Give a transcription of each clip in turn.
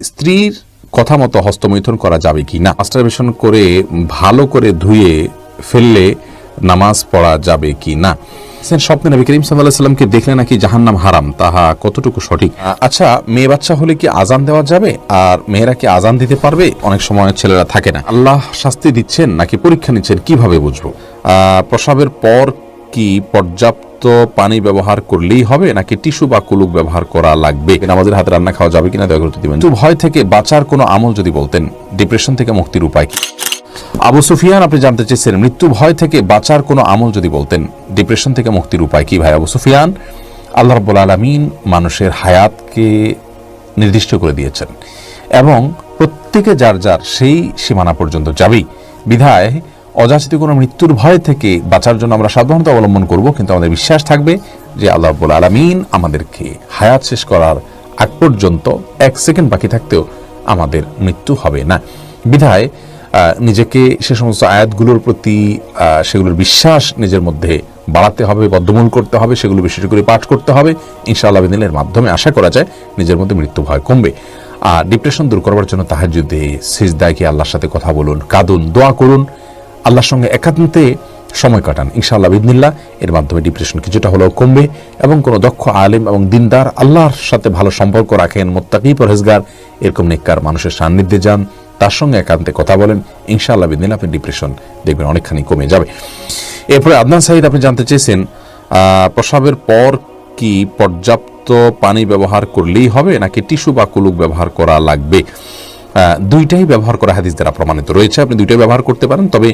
স্ত্রীর কথা মতো হস্তমৈথুন করা যাবে কি না? মাস্টারবেশন করে ভালো করে ধুয়ে ফেললে নামাজ পড়া যাবে কি না? স্বপ্নে নবী করিম সাল্লাহ সাল্লামকে দেখলে নাকি জাহান্নাম হারাম তাহা কতটুকু সঠিক? আচ্ছা মেয়ে বাচ্চা হলে কি আজান দেওয়া যাবে? আর মেয়েরা কি আজান দিতে পারবে? অনেক সময় ছেলেরা থাকে না। আল্লাহ শাস্তি দিচ্ছেন নাকি পরীক্ষা নিচ্ছেন? কীভাবে বুঝব? আহ, প্রসবের পর কি পর্যাপ্ত পানি ব্যবহার করলেই হবে, নাকি টিস্যু বা কুলুক ব্যবহার করা লাগবে? আমাদের হাতে রান্না খাওয়া যাবে কিনা, দয়া করে দিবেন। তো ভয় থেকে বাঁচার কোনো আমল যদি বলতেন ডিপ্রেশন থেকে মুক্তির উপায় কি? আবু সুফিয়ান, আপনি জানতে চেয়েছেন মৃত্যু ভয় থেকে বাঁচার কোনো আমল যদি বলতেন ডিপ্রেশন থেকে মুক্তির উপায় কি ভাই আবু সুফিয়ান? আল্লাহ রব্বুল আলমিন মানুষের হায়াতকে নির্দিষ্ট করে দিয়েছেন এবং প্রত্যেকে যার যার সেই সীমানা পর্যন্ত যাবেই। বিধায় অযাচিত কোনো মৃত্যুর ভয় থেকে বাঁচার জন্য আমরা সাবধানতা অবলম্বন করব, কিন্তু আমাদের বিশ্বাস থাকবে যে আল্লাহ রব্বুল আলমিন আমাদেরকে হায়াত শেষ করার আগ পর্যন্ত এক সেকেন্ড বাকি থাকতেও আমাদের মৃত্যু হবে না। বিধায় নিজেকে সে সমস্ত আয়াতগুলোর প্রতি সেগুলোর বিশ্বাস নিজের মধ্যে বাড়াতে হবে, বদ্ধমূল করতে হবে, সেগুলো বিশেষ করে পাঠ করতে হবে। ইনশাআল্লাহ বিদিনের মাধ্যমে আশা করা যায় নিজের মধ্যে মৃত্যু ভয় কমবে। আর ডিপ্রেশন দূর করবার জন্য তাহার যুদ্ধে সিজদায় কি আল্লাহর সাথে কথা বলুন, কাঁদুন, দোয়া করুন। আল্লাহর সঙ্গে একান্তে সময় কাটান। ইনশাআল্লাহ বিদিনিল্লাহ এর মাধ্যমে ডিপ্রেশন কিছুটা হলেও কমবে এবং কোনো দক্ষ আলেম এবং দিনদার আল্লাহর সাথে ভালো সম্পর্ক রাখেন মোত্তাকি পরহেজগার, এরকম নেককার মানুষের সান্নিধ্যে যান, তার সঙ্গে একান্তে কথা বলেন, ইনশাআল্লাহ বিদিনিল্লাহ আপনি ডিপ্রেশন দেখবেন অনেকখানি কমে যাবে। এরপরে আদনান সাহিদ আপনি জানতে চেয়েছেন প্রসবের পর কি পর্যাপ্ত পানি ব্যবহার করলেই হবে নাকি টিস্যু বা কুলুক ব্যবহার করা লাগবে? দুইটাই ব্যবহার করা হাদিস দ্বারা প্রমাণিত রয়েছে। আপনি দুইটাই ব্যবহার করতে পারেন, তবে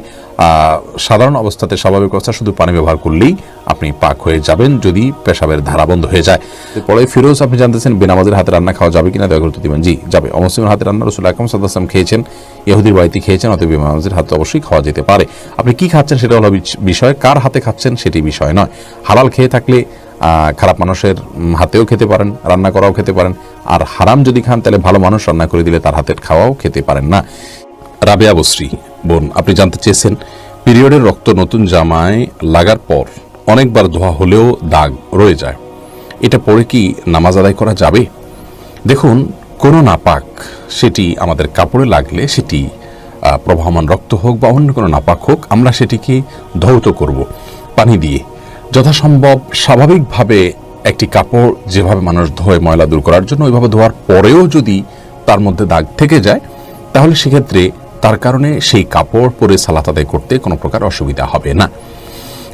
সাধারণ অবস্থাতে স্বাভাবিক অবস্থা শুধু পানি ব্যবহার করলেই আপনি পাক হয়ে যাবেন যদি পেশাবের ধারা বন্ধ হয়ে যায়। পরে ফিরোজ, আপনি জানতেছেন বেনামাজের হাতে রান্না খাওয়া যাবে কিনা? দয়া করে উত্তর দিবেন। জি, যাবে। অমুসলিমের হাতে রান্না রসুল আকরম সাদাম খেয়েছেন, ইহুদির বাড়িতে খেয়েছেন, অতএব বেনামাজের হাতে অবশ্যই খাওয়া যেতে পারে। আপনি কি খাচ্ছেন সেটা হলো বিষয়। কার হাতে খাচ্ছেন সেটি বিষয় নয়। হালাল খেয়ে থাকলে খারাপ মানুষের হাতেও খেতে পারেন, রান্না করাও খেতে পারেন। আর হারাম যদি খান, তাহলে ভালো মানুষ রান্না করে দিলে তার হাতের খাওয়াও খেতে পারেন না। রাবেয়া বশ্রী বোন, আপনি জানতে চেয়েছেন, পিরিয়ডের রক্ত নতুন জামায় লাগার পর অনেকবার ধোয়া হলেও দাগ রয়ে যায়। এটা পরে কি নামাজ আদায় করা যাবে? দেখুন, কোনো নাপাক সেটি আমাদের কাপড়ে লাগলে সেটি প্রবাহমান রক্ত হোক বা অন্য কোনো নাপাক হোক, আমরা সেটিকে ধৌত করব। পানি দিয়ে যথাসম্ভব স্বাভাবিকভাবে একটি কাপড় যেভাবে মানুষ ধোয় ময়লা দূর করার জন্য, ওইভাবে ধোয়ার পরেও যদি তার মধ্যে দাগ থেকে যায়, তাহলে সেক্ষেত্রে তার কারণে সেই কাপড় পরে সালাত আদায় করতে কোনো প্রকার অসুবিধা হবে না।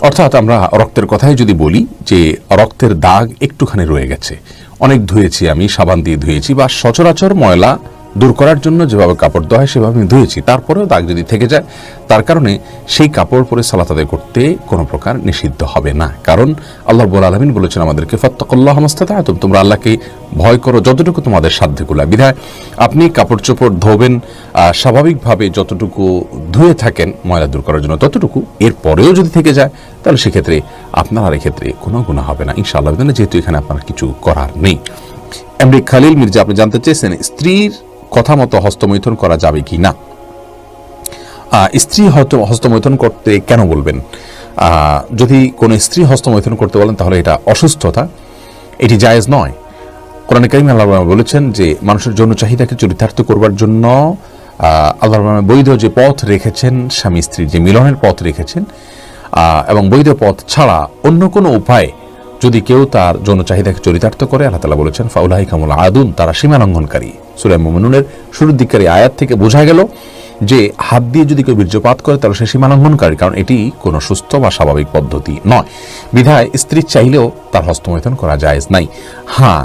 অর্থাৎ আমরা রক্তের কথাই যদি বলি যে, রক্তের দাগ একটুখানি রয়ে গেছে। অনেক ধুয়েছি আমি, সাবান দিয়ে ধুয়েছি বা সচরাচর ময়লা দূর করার জন্য যেভাবে কাপড় দেওয়া হয় সেভাবে আমি ধুয়েছি। তারপরেও দাগ যদি থেকে যায়, তার কারণে সেই কাপড় পরে সালাত আদায় করতে কোনো প্রকার নিষিদ্ধ হবে না। কারণ আল্লাহ বল আলমিন বলেছেন আমাদেরকে, ফত্তকল্লাহ মস্তাদ তোমরা আল্লাহকে ভয় করো যতটুকু তোমাদের সাধ্যগুলা বিধায় আপনি কাপড় চোপড় ধোবেন স্বাভাবিকভাবে যতটুকু ধুয়ে থাকেন ময়লা দূর করার জন্য ততটুকু। এর পরেও যদি থেকে যায়, তাহলে সেক্ষেত্রে আপনার আর এক্ষেত্রে কোনো গুণা হবে না। ইনশাআল্লাহ যেহেতু এখানে আপনার কিছু করার নেই। এমডি খালিল মির্জা, আপনি জানতে চেয়েছেন, স্ত্রীর কথা মতো হস্তমৈথুন করা যাবে কি না? স্ত্রী হস্তমৈথুন করতে কেন বলবেন? যদি কোনো স্ত্রী হস্তমৈথুন করতে বলেন তাহলে এটা অসুস্থতা। এটি জায়েজ নয়। কোরআন করিম আল্লাহ বলেছেন যে মানুষের জন্য চাহিদাকে চরিতার্থ করবার জন্য আল্লাহ বৈধ যে পথ রেখেছেন স্বামী স্ত্রীর যে মিলনের পথ রেখেছেন এবং বৈধ পথ ছাড়া অন্য কোনো উপায় যদি কেউ তার যৌন চাহিদাকে চরিতার্থ করে, আল্লাহ তালা বলেছেন ফাউলাহি কামুল আদুন, তারা সীমা লঙ্ঘনকারী সুরাই মোমিনুনের শুরুর দিককারী আয়াত থেকে বোঝা গেল যে হাত দিয়ে যদি কেউ বীর্যপাত করে, তাহলে সে সীমা লঙ্ঘনকারী কারণ এটি কোনো সুস্থ বা স্বাভাবিক পদ্ধতি নয়। বিধায় স্ত্রী চাইলেও তার হস্তমৈথন করা যায় নাই। হ্যাঁ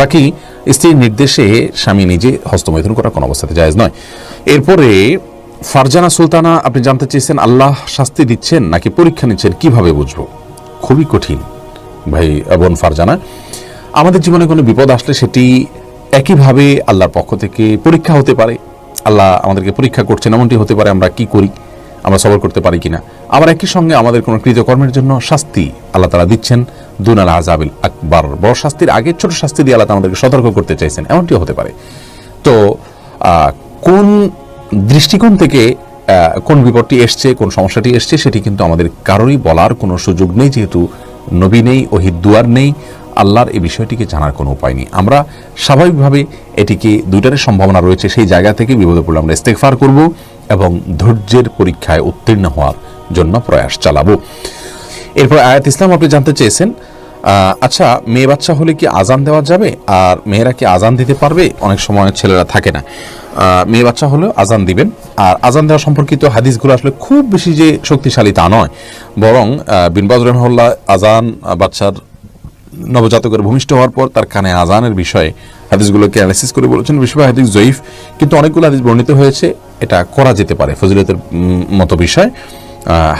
বাকি স্ত্রীর নির্দেশে স্বামী নিজে হস্তমৈথুন করা কোনো অবস্থাতে জায়েজ নয়। এরপরে ফারজানা সুলতানা, আপনি জানতে চেয়েছেন আল্লাহ শাস্তি দিচ্ছেন নাকি পরীক্ষা নিচ্ছেন, কীভাবে বুঝব? খুবই কঠিন ভাই, বোন ফারজানা। আমাদের জীবনে কোনো বিপদ আসলে সেটি একইভাবে আল্লাহর পক্ষ থেকে পরীক্ষা হতে পারে। আল্লাহ আমাদেরকে পরীক্ষা করছেন, এমনটি হতে পারে, আমরা কি করি? আমরা সবর করতে পারি কিনা। আবার একই সঙ্গে আমাদের কোনো কৃতকর্মের জন্য শাস্তি আল্লাহ তারা দিচ্ছেন। দুনাল আজাবিল আকবর। বড় শাস্তির আগে ছোট শাস্তি দিয়ে আল্লাহ আমাদেরকে সতর্ক করতে চাইছেন। এমনটিও হতে পারে। তো কোন দৃষ্টিকোণ থেকে কোন বিপদটি এসছে, কোন সমস্যাটি এসছে, সেটি কিন্তু আমাদের কারোরই বলার কোনো সুযোগ নেই, যেহেতু নবী নেই ওহিদুয়ার নেই। আল্লাহর এই বিষয়টিকে জানার কোনো উপায় নেই। আমরা স্বাভাবিকভাবে এটিকে দুইটারই সম্ভাবনা রয়েছে। সেই জায়গা থেকে বিপদে পড়লে আমরা ইস্তেকফার করব। এবং ধৈর্যের পরীক্ষায় উত্তীর্ণ হওয়ার জন্য প্রয়াস চালাবো। এরপর আয়াত ইসলাম আপনি জানতে চেয়েছেন আচ্ছা মেয়ে বাচ্চা হলে কি আজান দেওয়া যাবে? আর মেয়েরা কি আজান দিতে পারবে? অনেক সময় ছেলেরা থাকে না। মেয়ে বাচ্চা হলেও আজান দিবেন। আর আজান দেওয়া সম্পর্কিত হাদিসগুলো আসলে খুব বেশি যে শক্তিশালী তা নয়। বরং বিনবাজ রহমল্লা আজান বাচ্চার নবজাতকের ভূমিষ্ঠ হওয়ার পর তার কানে আজানের বিষয়ে হাদিসগুলোকে অ্যানালিসিস করে বলেছেন। বিষয় হাদিস জয়ীফ, কিন্তু অনেকগুলো হাদিস বর্ণিত হয়েছে, এটা করা যেতে পারে ফজিলতের মতো বিষয়।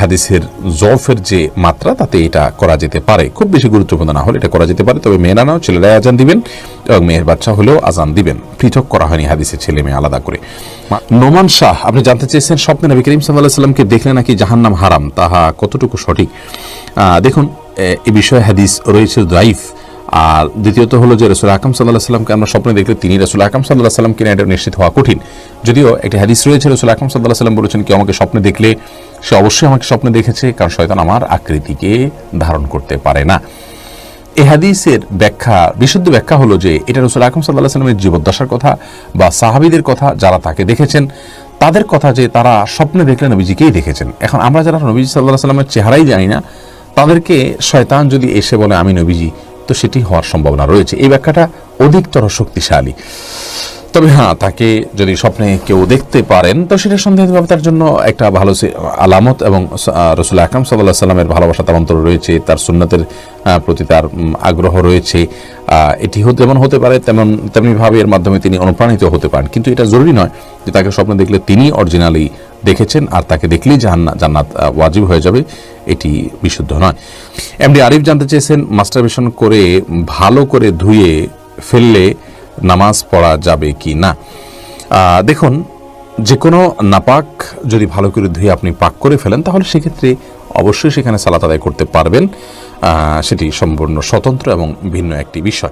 হাদিসের জফের যে মাত্রা, তাতে এটা করা যেতে পারে। খুব বেশি গুরুত্বপূর্ণ না হলে এটা করা যেতে পারে, তবে মেয়েরা নাও ছেলেরাই আজান দিবেন এবং মেয়ের বাচ্চা হলেও আজান দিবেন। পৃথক করা হয়নি হাদিসের ছেলে মেয়ে আলাদা করে। নোমান শাহ, আপনি জানতে চেয়েছেন স্বপ্নে নবী করিম সাল্লাহ সাল্লামকে দেখলে নাকি জাহান্নাম হারাম? তাহা কতটুকু সঠিক? দেখুন এ- বিষয়ে হাদিস রয়েছে দাইফ। আর দ্বিতীয়ত হলো যে রসুল আকাম সাল্লাহ সাল্লামকে আমরা স্বপ্নে দেখলে তিনি রসুল আকাম সাল্লাহ সাল্লাম কিনা এটা নিশ্চিত হওয়া কঠিন। যদিও একটি হাদিস রয়েছে, রসুল আকাম সাল্লাহ সাল্লাম বলেছেন, কেউ আমাকে স্বপ্নে দেখলে সে অবশ্যই আমাকে স্বপ্নে দেখেছে, কারণ শয়তান আমার আকৃতিকে ধারণ করতে পারে না। এ হাদিসের ব্যাখ্যা, বিশুদ্ধ ব্যাখ্যা হলো যে এটা রসুল আকরম সাল্লাহ সাল্লামের জীবদ্দশার কথা বা সাহাবিদের কথা যারা তাকে দেখেছেন, তাদের কথা যে তারা স্বপ্নে দেখলে নবীজিকেই দেখেছেন। এখন আমরা যারা নবীজি সাল্লাহ সাল্লামের চেহারাই জানি না তাদেরকে শয়তান যদি এসে বলে, আমি নবীজি, তো সেটি হওয়ার সম্ভাবনা রয়েছে। এই ব্যাখ্যাটা অধিকতর শক্তিশালী। তবে হ্যাঁ তাকে যদি স্বপ্নে কেউ দেখতে পারেন, তো সেটা সন্দেহভাবে তার জন্য একটা ভালো আলামত এবং রসুল আকরাম সাল্লাহ সাল্লামের ভালোবাসা তার অন্তর রয়েছে, তার সুন্নতের প্রতি তার আগ্রহ রয়েছে। এটি যেমন হতে পারে, তেমন, তেমনিভাবে এর মাধ্যমে তিনি অনুপ্রাণিত হতে পারেন। কিন্তু এটা জরুরি নয় যে তাকে স্বপ্নে দেখলে তিনি অরিজিনালি দেখেছেন আর তাকে দেখলেই জাহান্না- জান্নাত ওয়াজিব হয়ে যাবে, এটি বিশুদ্ধ নয়। এমডি আরিফ জানতে চেয়েছেন মাস্টারবেশন করে ভালো করে ধুয়ে ফেললে নামাজ পড়া যাবে কি না? দেখুন যে কোনো নাপাক যদি ভালো করে ধুয়ে আপনি পাক করে ফেলেন, তাহলে সেক্ষেত্রে অবশ্যই সেখানে সালাত আদায় করতে পারবেন। সেটি সম্পূর্ণ স্বতন্ত্র এবং ভিন্ন একটি বিষয়।